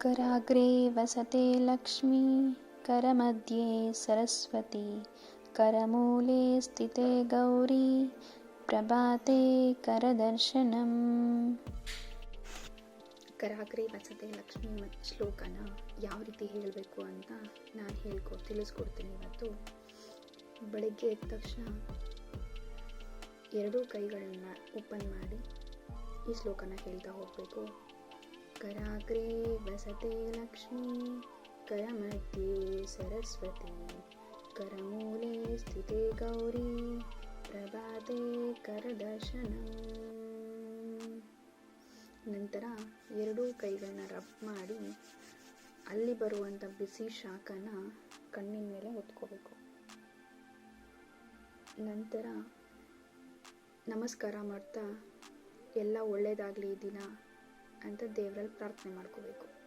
कराग्रे वसते लक्ष्मी करमध्ये सरस्वती करमूले स्थिते गौरी ಪ್ರಭಾತೆ ಕರದರ್ಶನಂ ಕರಾಗ್ರೆ ವಸತೆ ಲಕ್ಷ್ಮಿ ಮತ್ತು ಶ್ಲೋಕನ ಯಾವ ರೀತಿ ಹೇಳಬೇಕು ಅಂತ ನಾನು ಹೇಳ್ಕೊ ತಿಳಿಸ್ಕೊಡ್ತೀನಿ ಇವತ್ತು ಬೆಳಗ್ಗೆ ಎದ್ದ ತಕ್ಷಣ ಎರಡೂ ಕೈಗಳನ್ನ ಓಪನ್ ಮಾಡಿ ಈ ಶ್ಲೋಕನ ಹೇಳ್ತಾ ಹೋಗಬೇಕು ಕರಾಗ್ರೆ ವಸತೆ ಲಕ್ಷ್ಮಿ ಕರಮಧ್ಯೆ ಸರಸ್ವತಿ, ಕರಮೂಲೆ ಸ್ಥಿತೆ ಗೌರಿ, ಪ್ರಭಾತೆ ಕರದರ್ಶನ. ನಂತರ ಎರಡೂ ಕೈಗಳನ್ನ ರಬ್ ಮಾಡಿ ಅಲ್ಲಿ ಬರುವಂಥ ಬಿಸಿ ಶಾಖನ ಕಣ್ಣಿನ ಮೇಲೆ ಹೊತ್ಕೋಬೇಕು. ನಂತರ ನಮಸ್ಕಾರ ಮಾಡ್ತಾ ಎಲ್ಲ ಒಳ್ಳೆಯದಾಗಲಿ ದಿನ. ಅಂತ ದೇವರಲ್ಲಿ ಪ್ರಾರ್ಥನೆ ಮಾಡ್ಕೋಬೇಕು.